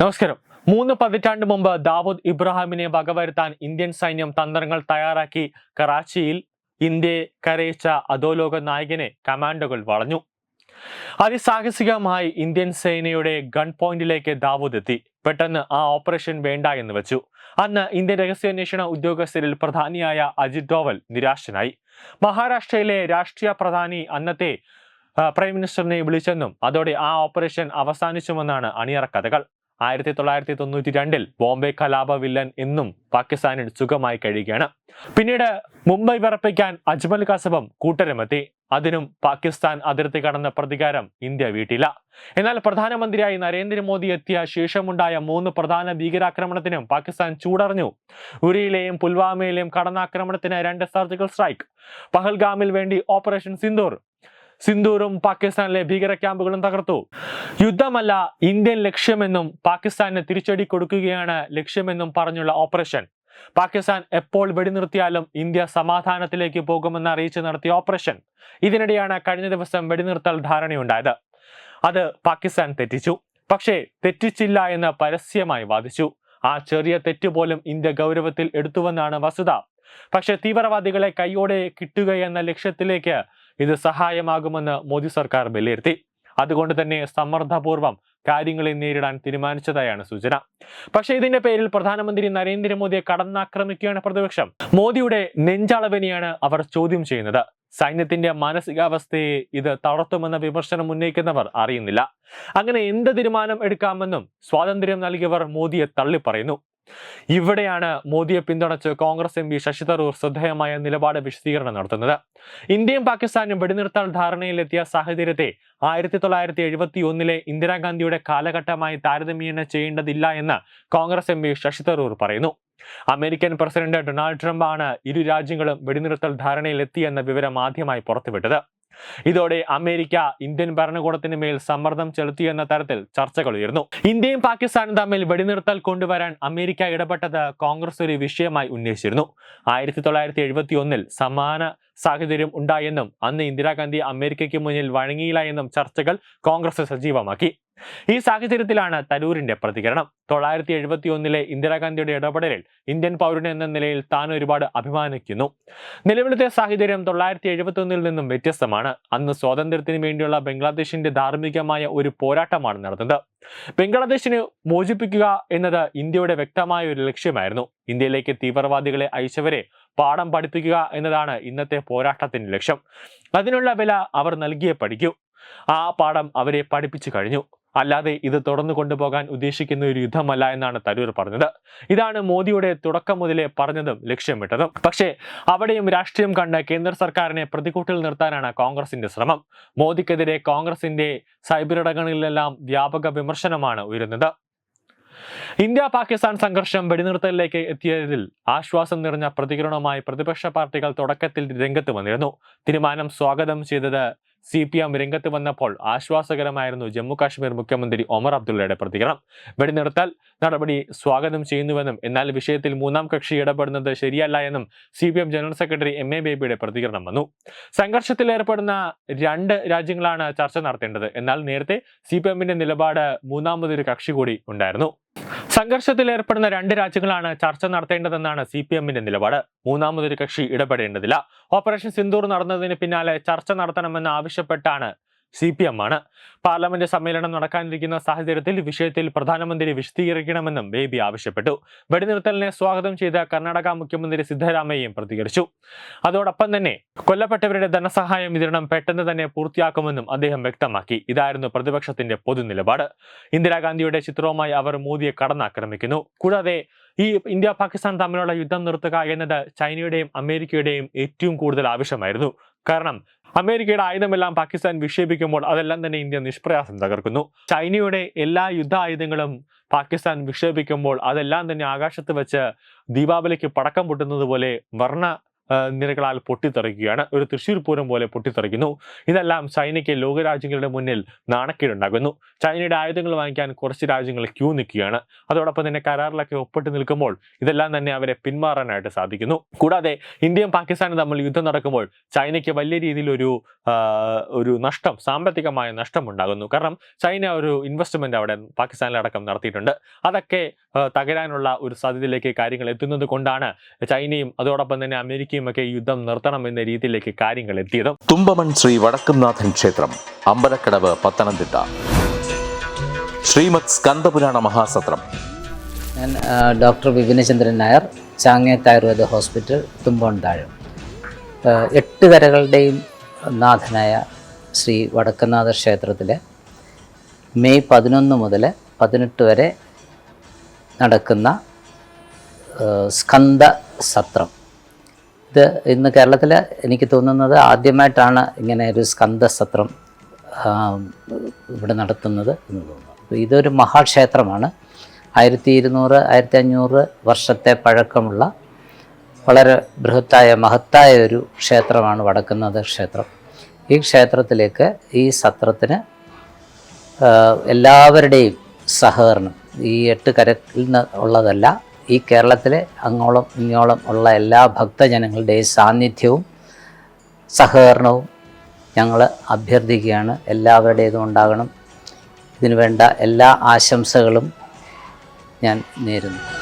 നമസ്കാരം. മൂന്ന് പതിറ്റാണ്ട് മുമ്പ് ദാവൂദ് ഇബ്രാഹിമിനെ വകവരുത്താൻ ഇന്ത്യൻ സൈന്യം തന്ത്രങ്ങൾ തയ്യാറാക്കി കറാച്ചിയിൽ ഇന്ത്യയെ കരയിച്ച അധോലോക നായകനെ കമാൻഡോകൾ വളഞ്ഞു. അതിസാഹസികമായി ഇന്ത്യൻ സേനയുടെ ഗൺ പോയിന്റിലേക്ക് ദാവൂദ് എത്തി. പെട്ടെന്ന് ആ ഓപ്പറേഷൻ വേണ്ട എന്ന് വെച്ചു. അന്ന് ഇന്ത്യൻ രഹസ്യാന്വേഷണ ഉദ്യോഗസ്ഥരിൽ പ്രധാനിയായ അജിത് ഡോവൽ നിരാശനായി. മഹാരാഷ്ട്രയിലെ രാഷ്ട്രീയ പ്രധാനി അന്നത്തെ പ്രൈം മിനിസ്റ്ററിനെ വിളിച്ചെന്നും അതോടെ ആ ഓപ്പറേഷൻ അവസാനിച്ചുമെന്നാണ് അണിയറ കഥകൾ. ആയിരത്തി തൊള്ളായിരത്തി തൊണ്ണൂറ്റി രണ്ടിൽ ബോംബെ കലാപ വില്ലൻ എന്നും പാകിസ്ഥാനിൽ സുഖമായി കഴിയുകയാണ്. പിന്നീട് മുംബൈ വിറപ്പിക്കാൻ അജ്മൽ കസബം കൂട്ടരുമെത്തി. അതിനും പാകിസ്ഥാൻ അതിർത്തി കടന്ന പ്രതികാരം ഇന്ത്യ വീട്ടില്ല. എന്നാൽ പ്രധാനമന്ത്രിയായി നരേന്ദ്രമോദി എത്തിയ ശേഷമുണ്ടായ മൂന്ന് പ്രധാന ഭീകരാക്രമണത്തിനും പാകിസ്ഥാൻ ചൂടറിഞ്ഞു. ഉരിയിലെയും പുൽവാമയിലെയും കടന്നാക്രമണത്തിന് രണ്ട് സർജിക്കൽ സ്ട്രൈക്ക്. പഹൽഗാമിൽ വേണ്ടി ഓപ്പറേഷൻ സിന്ദൂർ. സിന്ദൂറും പാകിസ്ഥാനിലെ ഭീകര ക്യാമ്പുകളും തകർത്തു. യുദ്ധമല്ല ഇന്ത്യൻ ലക്ഷ്യമെന്നും പാകിസ്ഥാന് തിരിച്ചടി കൊടുക്കുകയാണ് ലക്ഷ്യമെന്നും പറഞ്ഞുള്ള ഓപ്പറേഷൻ. പാകിസ്ഥാൻ എപ്പോൾ വെടിനിർത്തിയാലും ഇന്ത്യ സമാധാനത്തിലേക്ക് പോകുമെന്ന് അറിയിച്ച് നടത്തിയ ഓപ്പറേഷൻ. ഇതിനിടെയാണ് കഴിഞ്ഞ ദിവസം വെടിനിർത്തൽ ധാരണയുണ്ടായത്. അത് പാകിസ്ഥാൻ തെറ്റിച്ചു. പക്ഷേ തെറ്റിച്ചില്ല എന്ന് പരസ്യമായി വാദിച്ചു. ആ ചെറിയ തെറ്റ് പോലും ഇന്ത്യ ഗൗരവത്തിൽ എടുത്തുവെന്നാണ് വസ്തുത. പക്ഷേ തീവ്രവാദികളെ കൈയോടെ കിട്ടുകയെന്ന ലക്ഷ്യത്തിലേക്ക് ഇത് സഹായമാകുമെന്ന് മോദി സർക്കാർ വിലയിരുത്തി. അതുകൊണ്ട് തന്നെ സമ്മർദ്ദപൂർവം കാര്യങ്ങളെ നേരിടാൻ തീരുമാനിച്ചതായാണ് സൂചന. പക്ഷേ ഇതിന്റെ പേരിൽ പ്രധാനമന്ത്രി നരേന്ദ്രമോദിയെ കടന്നാക്രമിക്കുകയാണ് പ്രതിപക്ഷം. മോദിയുടെ നെഞ്ചളവിനെയാണ് അവർ ചോദ്യം ചെയ്യുന്നത്. സൈന്യത്തിന്റെ മാനസികാവസ്ഥയെ ഇത് തളർത്തുമെന്ന വിമർശനം ഉന്നയിക്കുന്നവർ അറിയുന്നില്ല. അങ്ങനെ എന്ത് തീരുമാനം എടുക്കാമെന്നും സ്വാതന്ത്ര്യം നൽകിയവർ മോദിയെ തള്ളിപ്പറയുന്നു. ഇവിടെയാണ് മോദിയെ പിന്തുണച്ച് Congress M P Sasi Tharoor ശ്രദ്ധേയമായ നിലപാട് വിശദീകരണം നടത്തുന്നത്. ഇന്ത്യയും പാകിസ്ഥാനും വെടിനിർത്തൽ ധാരണയിലെത്തിയ സാഹചര്യത്തെ ആയിരത്തി തൊള്ളായിരത്തി എഴുപത്തി ഒന്നിലെ ഇന്ദിരാഗാന്ധിയുടെ കാലഘട്ടമായി താരതമ്യേന ചെയ്യേണ്ടതില്ല എന്ന് Congress M P Sasi Tharoor പറയുന്നു. അമേരിക്കൻ പ്രസിഡന്റ് ഡൊണാൾഡ് ട്രംപ് ആണ് ഇരു രാജ്യങ്ങളും വെടിനിർത്തൽ ധാരണയിലെത്തിയെന്ന വിവരം ആദ്യമായി പുറത്തുവിട്ടത്. ഇതോടെ അമേരിക്ക ഇന്ത്യൻ ഭരണകൂടത്തിന് മേൽ സമ്മർദ്ദം ചെലുത്തിയെന്ന തരത്തിൽ ചർച്ചകൾ ഉയർന്നു. ഇന്ത്യയും പാകിസ്ഥാനും തമ്മിൽ വെടിനിർത്തൽ കൊണ്ടുവരാൻ അമേരിക്ക ഇടപെട്ടത് കോൺഗ്രസ് ഒരു വിഷയമായി ഉന്നയിച്ചിരുന്നു. ആയിരത്തി തൊള്ളായിരത്തി എഴുപത്തി ഒന്നിൽ സമാന സാഹചര്യം ഉണ്ടായെന്നും അന്ന് ഇന്ദിരാഗാന്ധി അമേരിക്കയ്ക്ക് മുന്നിൽ വഴങ്ങിയില്ല എന്നും ചർച്ചകൾ കോൺഗ്രസ് സജീവമാക്കി. ഈ സാഹചര്യത്തിലാണ് തരൂരിന്റെ പ്രതികരണം. തൊള്ളായിരത്തി എഴുപത്തി ഒന്നിലെ ഇന്ദിരാഗാന്ധിയുടെ ഇടപെടലിൽ ഇന്ത്യൻ പൗരൻ എന്ന നിലയിൽ താൻ ഒരുപാട് അഭിമാനിക്കുന്നു. നിലവിലത്തെ സാഹചര്യം തൊള്ളായിരത്തി എഴുപത്തി ഒന്നിൽ നിന്നും വ്യത്യസ്തമാണ്. അന്ന് സ്വാതന്ത്ര്യത്തിന് വേണ്ടിയുള്ള ബംഗ്ലാദേശിന്റെ ധാർമ്മികമായ ഒരു പോരാട്ടമാണ് നടന്നത്. ബംഗ്ലാദേശിനെ മോചിപ്പിക്കുക എന്നത് ഇന്ത്യയുടെ വ്യക്തമായ ഒരു ലക്ഷ്യമായിരുന്നു. ഇന്ത്യയിലേക്ക് തീവ്രവാദികളെ അയച്ചവരെ പാഠം പഠിപ്പിക്കുക എന്നതാണ് ഇന്നത്തെ പോരാട്ടത്തിന്റെ ലക്ഷ്യം. അതിനുള്ള വില അവർ നൽകിയേ പഠിക്കൂ. ആ പാഠം അവരെ പഠിപ്പിച്ചു കഴിഞ്ഞു. അല്ലാതെ ഇത് തുടർന്നു കൊണ്ടുപോകാൻ ഉദ്ദേശിക്കുന്ന ഒരു യുദ്ധമല്ല എന്നാണ് തരൂർ പറഞ്ഞത്. ഇതാണ് മോദിയുടെ തുടക്കം മുതലേ പറഞ്ഞതും ലക്ഷ്യമിട്ടതും. പക്ഷേ അവിടെയും രാഷ്ട്രീയം കണ്ട് കേന്ദ്ര സർക്കാരിനെ പ്രതികൂട്ടിൽ നിർത്താനാണ് കോൺഗ്രസിന്റെ ശ്രമം. മോദിക്കെതിരെ കോൺഗ്രസിന്റെ സൈബർ സൈബറിടങ്ങളിലെല്ലാം വ്യാപക വിമർശനമാണ് ഉയരുന്നത്. ഇന്ത്യ പാകിസ്ഥാൻ സംഘർഷം വെടിനിർത്തലിലേക്ക് എത്തിയതിൽ ആശ്വാസം നിറഞ്ഞ പ്രതികരണവുമായി പ്രതിപക്ഷ പാർട്ടികൾ തുടക്കത്തിൽ രംഗത്ത് വന്നിരുന്നു. തീരുമാനം സ്വാഗതം ചെയ്തത് സി പി എം രംഗത്ത് വന്നപ്പോൾ ആശ്വാസകരമായിരുന്നു ജമ്മു കാശ്മീർ മുഖ്യമന്ത്രി ഒമർ അബ്ദുള്ളയുടെ പ്രതികരണം. വെടിനിർത്താൽ നടപടി സ്വാഗതം ചെയ്യുന്നുവെന്നും എന്നാൽ വിഷയത്തിൽ മൂന്നാം കക്ഷി ഇടപെടുന്നത് ശരിയല്ല എന്നും C P M general secretary M A ബേബിയുടെ പ്രതികരണം വന്നു. സംഘർഷത്തിൽ ഏർപ്പെടുന്ന രണ്ട് രാജ്യങ്ങളാണ് ചർച്ച നടത്തേണ്ടത്. എന്നാൽ നേരത്തെ സി പി എമ്മിന്റെ നിലപാട് മൂന്നാമതൊരു കക്ഷി കൂടി ഉണ്ടായിരുന്നു. സംഘർഷത്തിൽ ഏർപ്പെടുന്ന രണ്ട് രാജ്യങ്ങളാണ് ചർച്ച നടത്തേണ്ടതെന്നാണ് സി പി എമ്മിന്റെ നിലപാട്. മൂന്നാമതൊരു കക്ഷി ഇടപെടേണ്ടതില്ല. ഓപ്പറേഷൻ സിന്ദൂർ നടന്നതിന് പിന്നാലെ ചർച്ച നടത്തണമെന്ന് ആവശ്യപ്പെട്ടാണ് സി പി എം ആണ്. പാർലമെന്റ് സമ്മേളനം നടക്കാനിരിക്കുന്ന സാഹചര്യത്തിൽ വിഷയത്തിൽ പ്രധാനമന്ത്രി വിശദീകരിക്കണമെന്നും ബേബി ആവശ്യപ്പെട്ടു. വെടിനിർത്തലിനെ സ്വാഗതം ചെയ്ത കർണാടക മുഖ്യമന്ത്രി സിദ്ധരാമയ്യയും പ്രതികരിച്ചു. അതോടൊപ്പം തന്നെ കൊല്ലപ്പെട്ടവരുടെ ധനസഹായം വിതരണം പെട്ടെന്ന് തന്നെ പൂർത്തിയാക്കുമെന്നും അദ്ദേഹം വ്യക്തമാക്കി. ഇതായിരുന്നു പ്രതിപക്ഷത്തിന്റെ പൊതുനിലപാട്. ഇന്ദിരാഗാന്ധിയുടെ ചിത്രവുമായി അവർ മോദിയെ കടന്നാക്രമിക്കുന്നു. കൂടാതെ ഈ ഇന്ത്യ പാകിസ്ഥാൻ തമ്മിലുള്ള യുദ്ധം നിർത്തുക എന്നത് ചൈനയുടെയും അമേരിക്കയുടെയും ഏറ്റവും കൂടുതൽ ആവശ്യമായിരുന്നു. കാരണം അമേരിക്കയുടെ ആയുധമെല്ലാം പാകിസ്ഥാൻ വിക്ഷേപിക്കുമ്പോൾ അതെല്ലാം തന്നെ ഇന്ത്യ നിഷ്പ്രയാസം തകർക്കുന്നു. ചൈനയുടെ എല്ലാ യുദ്ധ ആയുധങ്ങളും പാകിസ്ഥാൻ വിക്ഷേപിക്കുമ്പോൾ അതെല്ലാം തന്നെ ആകാശത്ത് വെച്ച് ദീപാവലിക്ക് പടക്കം പൊട്ടുന്നത് പോലെ വർണ നിരകളാൽ പൊട്ടിത്തെറിക്കുകയാണ്. ഒരു തൃശ്ശൂർ പൂരം പോലെ പൊട്ടിത്തെറിക്കുന്നു. ഇതെല്ലാം ചൈനയ്ക്ക് ലോകരാജ്യങ്ങളുടെ മുന്നിൽ നാണക്കേടുണ്ടാകുന്നു ചൈനയുടെ ആയുധങ്ങൾ വാങ്ങിക്കാൻ കുറച്ച് രാജ്യങ്ങൾ ക്യൂ നിൽക്കുകയാണ്. അതോടൊപ്പം തന്നെ കരാറിലൊക്കെ ഒപ്പിട്ട് നിൽക്കുമ്പോൾ ഇതെല്ലാം തന്നെ അവരെ പിന്മാറാനായിട്ട് സാധിക്കുന്നു. കൂടാതെ ഇന്ത്യയും പാകിസ്ഥാനും തമ്മിൽ യുദ്ധം നടക്കുമ്പോൾ ചൈനയ്ക്ക് വലിയ രീതിയിലൊരു ഒരു ഒരു നഷ്ടം സാമ്പത്തികമായ നഷ്ടം ഉണ്ടാകുന്നു കാരണം ചൈന ഒരു ഇൻവെസ്റ്റ്മെന്റ് അവിടെ പാകിസ്ഥാനിലടക്കം നടത്തിയിട്ടുണ്ട്. അതൊക്കെ തകരാനുള്ള ഒരു സാധ്യതയിലേക്ക് കാര്യങ്ങൾ എത്തുന്നത് കൊണ്ടാണ് ചൈനയും അതോടൊപ്പം തന്നെ അമേരിക്കയും ഒക്കെ യുദ്ധം നിർത്തണം എന്ന രീതിയിലേക്ക് കാര്യങ്ങൾ എത്തിയത് തുമ്പമൺ ശ്രീ വടക്കുംനാഥൻ ക്ഷേത്രം അമ്പലക്കടവ് പത്തനംതിട്ട. ശ്രീമത് സ്കന്ദപുരാണ മഹാസത്രം. ഞാൻ ഡോക്ടർ വിപിനചന്ദ്രൻ നായർ ചാങ്ങേത്ത് ആയുർവേദ ഹോസ്പിറ്റൽ തുമ്പോൺ താഴം. എട്ട് കരകളുടെയും നാഥനായ ശ്രീ വടക്കനാഥ ക്ഷേത്രത്തിലെ മെയ് പതിനൊന്ന് മുതൽ പതിനെട്ട് വരെ നടക്കുന്ന സ്കന്ദ സത്രം. ഇത് ഇന്ന് കേരളത്തിൽ എനിക്ക് തോന്നുന്നത് ആദ്യമായിട്ടാണ് ഇങ്ങനെ ഒരു സ്കന്ദ സത്രം ഇവിടെ നടത്തുന്നത് എന്ന് തോന്നുന്നു. ഇതൊരു മഹാക്ഷേത്രമാണ്. ആയിരത്തി ഇരുന്നൂറ് ആയിരത്തി അഞ്ഞൂറ് വർഷത്തെ പഴക്കമുള്ള വളരെ ബൃഹത്തായ മഹത്തായ ഒരു ക്ഷേത്രമാണ് വടക്കുന്നത് ക്ഷേത്രം. ഈ ക്ഷേത്രത്തിലേക്ക് ഈ സത്രത്തിന് എല്ലാവരുടെയും സഹകരണം ഈ എട്ട് കരയിൽ നിന്ന് ഉള്ളതല്ല ഈ കേരളത്തിലെ അങ്ങോളം ഇങ്ങോളം ഉള്ള എല്ലാ ഭക്തജനങ്ങളുടെയും സാന്നിധ്യവും സഹകരണവും ഞങ്ങൾ അഭ്യർത്ഥിക്കുകയാണ്. എല്ലാവരുടേതും ഉണ്ടാകണം. ഇതിനു വേണ്ട എല്ലാ ആശംസകളും ഞാൻ നേരുന്നു.